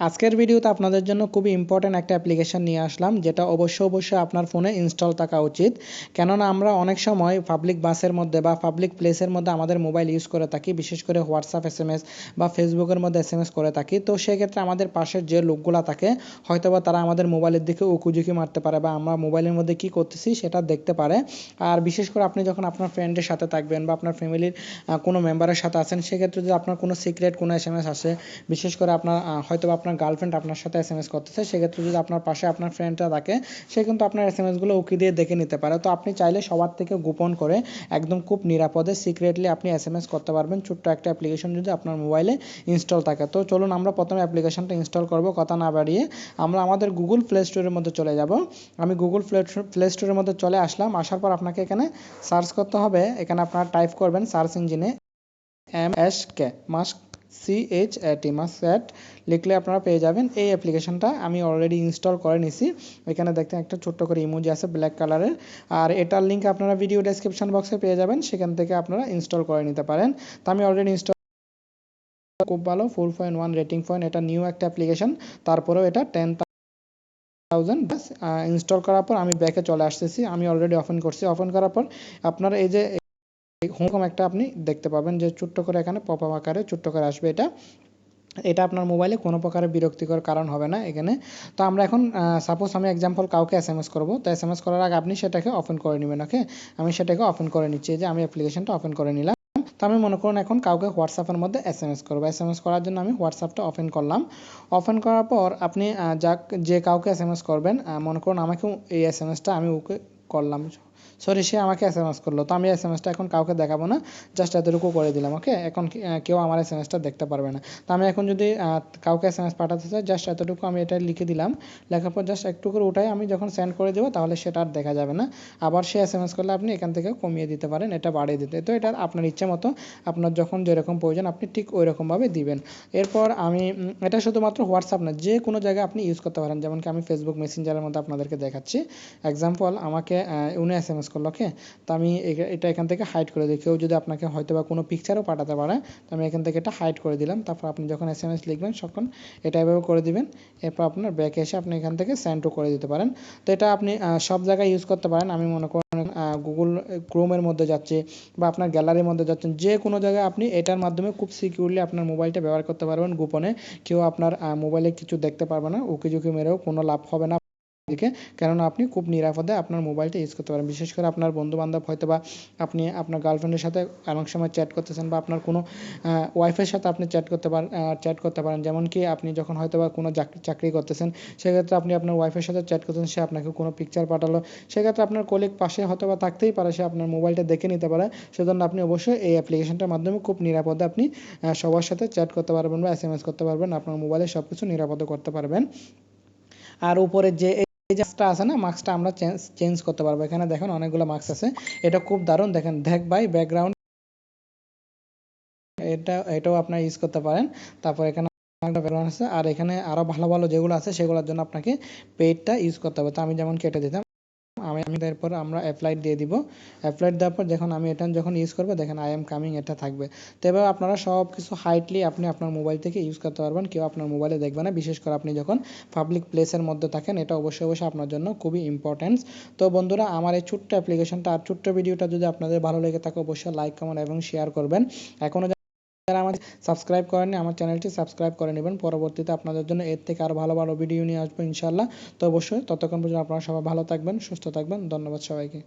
আজকের ভিডিওতে আপনাদের জন্য খুবই ইম্পর্ট্যান্ট একটা অ্যাপ্লিকেশন নিয়ে আসলাম, যেটা অবশ্যই অবশ্যই আপনার ফোনে ইনস্টল থাকা উচিত। কেননা আমরা অনেক সময় পাবলিক বাসের মধ্যে বা পাবলিক প্লেসের মধ্যে আমাদের মোবাইল ইউজ করে থাকি, বিশেষ করে হোয়াটসঅ্যাপ এস এম এস বা ফেসবুকের মধ্যে এস এম এস করে থাকি। তো সেক্ষেত্রে আমাদের পাশের যে লোকগুলো থাকে, হয়তোবা তারা আমাদের মোবাইলের দিকে উকুঝুঁকি মারতে পারে বা আমরা মোবাইলের মধ্যে কি করতেছি সেটা দেখতে পারে। আর বিশেষ করে আপনি যখন আপনার ফ্রেন্ডের সাথে থাকবেন বা আপনার ফ্যামিলির কোনো মেম্বারের সাথে আছেন, সেক্ষেত্রে যদি আপনার কোনো সিক্রেট কোনো এস এম এস আসে, বিশেষ করে আপনার হয়তো আপনার গার্লফ্রেন্ড আপনার সাথে এস এম এস করতেছে, সেক্ষেত্রে যদি আপনার পাশে আপনার ফ্রেন্ডটা থাকে, সে কিন্তু আপনার এস এম এসগুলো উকি দিয়ে দেখে নিতে পারে। তো আপনি চাইলে সবার থেকে গোপন করে একদম খুব নিরাপদে সিক্রেটলি আপনি এস এম এস করতে পারবেন। ছোট্ট একটা অ্যাপ্লিকেশন যদি আপনার মোবাইলে ইনস্টল থাকে। তো চলুন আমরা প্রথমে অ্যাপ্লিকেশনটা ইনস্টল করব, কথা না বাড়িয়ে। আমরা আমাদের গুগল প্লে স্টোরের মধ্যে চলে যাব। আমি গুগল প্লে স্টোরের মধ্যে চলে আসলাম। আসার পর আপনাকে এখানে সার্চ করতে হবে। এখানে আপনারা টাইপ করবেন সার্চ ইঞ্জিনে M S K mask C H এটি মাস্ক লিখলে আপনারা পেয়ে যাবেন। এই অ্যাপ্লিকেশনটা আমি অলরেডি ইনস্টল করে নিছি। এখানে দেখতে একটা ছোট্ট করে ইমোজি আছে ব্ল্যাক কালারের আর এটার লিঙ্ক আপনারা ভিডিও ডেসক্রিপশন বক্সে পেয়ে যাবেন। সেখান থেকে আপনারা ইনস্টল করে নিতে পারেন। তো আমি অলরেডি ইনস্টল খুব ভালো four point one rating point এটা নিউ একটা অ্যাপ্লিকেশন তারপরেও এটা টেন থাউজেন্ড ইনস্টল করার পর আমি ব্যাকে চলে আসতেছি। আমি অলরেডি ওপেন করছি। ওপেন করার পর আপনারা এই যে হোম একটা আপনি দেখতে পাবেন যে ছোট্ট করে এখানে পপ আপ আকারে ছোট্ট করে আসবে এটা। এটা আপনার মোবাইলে কোনো প্রকারের বিরক্তিকর কারণ হবে না এখানে। তো আমরা এখন সাপোজ আমি এক্সাম্পল কাউকে এস এম এস করব। তো এস এম এস করার আগে আপনি সেটাকে ওপেন করে নেবেন ওকে আমি সেটাকে ওপেন করে নিচ্ছি যে আমি অ্যাপ্লিকেশনটা ওপেন করে নিলাম। তো আমি মনে করুন এখন কাউকে হোয়াটসঅ্যাপের মধ্যে এস এম এস করব। এস এম এস করার জন্য আমি হোয়াটসঅ্যাপটা ওপেন করলাম। ওপেন করার পর আপনি যাক, যে কাউকে এস এম এস করবেন মনে করুন আমাকেও এই এস এম এসটা আমি ওকে করলাম। সরি সে আমাকে এস এম এস করল। তো আমি এস এম এসটা এখন কাউকে দেখাবো না জাস্ট এতটুকু করে দিলাম ওকে এখন কেউ আমার এস এম এসটা দেখতে পারবে না। তো আমি এখন যদি কাউকে এস এম এস পাঠাতে চাই জাস্ট এতটুকু আমি এটা লিখে দিলাম। লেখার পর জাস্ট একটু করে ওটাই আমি যখন সেন্ড করে দেবো, তাহলে সেটা আর দেখা যাবে না। আবার সে এস এম এস করলে আপনি এখান থেকে কমিয়ে দিতে পারেন, এটা বাড়িয়ে দিতে। তো এটা আপনার ইচ্ছে মতো, আপনার যখন যেরকম প্রয়োজন, আপনি ঠিক ওই রকমভাবে দিবেন। এরপর আমি এটা শুধুমাত্র হোয়াটসঅ্যাপ না, যে কোনো জায়গায় আপনি ইউজ করতে পারেন। যেমন কি আমি ফেসবুক মেসেঞ্জারের মধ্যে আপনাদেরকে দেখাচ্ছি। এক্সাম্পল আমাকে উনি এস এম এস করল ওকে তো আমি এটা এখান থেকে হাইড করে দিই। কেউ যদি আপনাকে হয়তো বা কোনো পিকচারও পাঠাতে পারে, তো আমি এখান থেকে এটা হাইড করে দিলাম। তারপর আপনি যখন এস এম এস লিখবেন, তখন এটা এভাবে করে দিবেন। এরপর আপনার ব্যাকে এসে আপনি এখান থেকে সেন্ডও করে দিতে পারেন। তো এটা আপনি সব জায়গায় ইউজ করতে পারেন। আমি মনে করেন গুগল ক্রোমের মধ্যে যাচ্ছে বা আপনার গ্যালারির মধ্যে যাচ্ছেন, যে কোনো জায়গায় আপনি এটার মাধ্যমে খুব সিকিউরলি আপনার মোবাইলটা ব্যবহার করতে পারবেন গোপনে। কেউ আপনার মোবাইলে কিছু দেখতে পারবে না উকি ঝুঁকি মেরেও কোনো লাভ হবে না। দিকে। কেননা আপনি খুব নিরাপদে আপনার মোবাইলটা ইউজ করতে পারেন। বিশেষ করে আপনার বন্ধু বান্ধব হয়তো বা আপনি আপনার গার্লফ্রেন্ডের সাথে অনেক সময় চ্যাট করতেছেন বা আপনার কোনো ওয়াইফের সাথে আপনি চ্যাট করতে পারেন চ্যাট করতে পারেন। যেমন কি আপনি যখন হয়তো বা কোনো চাকরি করতেছেন, সেক্ষেত্রে আপনি আপনার ওয়াইফের সাথে চ্যাট করতেছেন, সে আপনাকে কোনো পিকচার পাঠালো। সেক্ষেত্রে আপনার কলিগ পাশে হয়তো বা থাকতেই পারে, সে আপনার মোবাইলটা দেখে নিতে পারে। সেজন্য আপনি অবশ্যই এই অ্যাপ্লিকেশনটার মাধ্যমে খুব নিরাপদে আপনি সবার সাথে চ্যাট করতে পারবেন বা এস করতে পারবেন। আপনার মোবাইলে সব কিছু নিরাপদে করতে পারবেন। আর উপরে যে এই জাস্টটা আছে না মার্কসটা আমরা চেঞ্জ করতে পারব। এখানে দেখেন অনেকগুলো মাস্ক আছে। এটা খুব দারুণ। দেখেন, দেখ ভাই ব্যাকগ্রাউন্ড এটা, এটাও আপনার ইউজ করতে পারেন। তারপর এখানে আছে। আর এখানে আরও ভালো ভালো যেগুলো আছে, সেগুলোর জন্য আপনাকে পেইডটা ইউজ করতে হবে। তো আমি যেমন কেটে দিতাম আমি আমি তারপর আমরা অ্যাপ্লাইড দিয়ে দিব। অ্যাপ্লাইড দেওয়ার পর যখন আমি এটা যখন ইউজ করব, দেখেন আই এম কামিং এটা থাকবে। তো এবার আপনারা সব কিছু হাইটলি আপনি আপনার মোবাইল থেকে ইউজ করতে পারবেন, কেউ আপনার মোবাইলে দেখবে না। বিশেষ করে আপনি যখন পাবলিক প্লেসের মধ্যে থাকেন, এটা অবশ্যই অবশ্যই আপনার জন্য খুবই ইম্পর্টেন্স তো বন্ধুরা, আমার এই ছোট্ট অ্যাপ্লিকেশনটা আর ছোট্ট ভিডিওটা যদি আপনাদের ভালো লেগে থাকে, অবশ্যই লাইক কমেন্ট এবং শেয়ার করবেন। এখনও যারা আমাদের সাবস্ক্রাইব করেননি, আমার চ্যানেলটি সাবস্ক্রাইব করে নেবেন। পরবর্তীতে আপনাদের জন্য এর থেকে আরও ভালো ভালো ভিডিও নিয়ে আসব ইনশাল্লাহ তো অবশ্যই ততক্ষণ পর্যন্ত আপনারা সবাই ভালো থাকবেন, সুস্থ থাকবেন। ধন্যবাদ সবাইকে।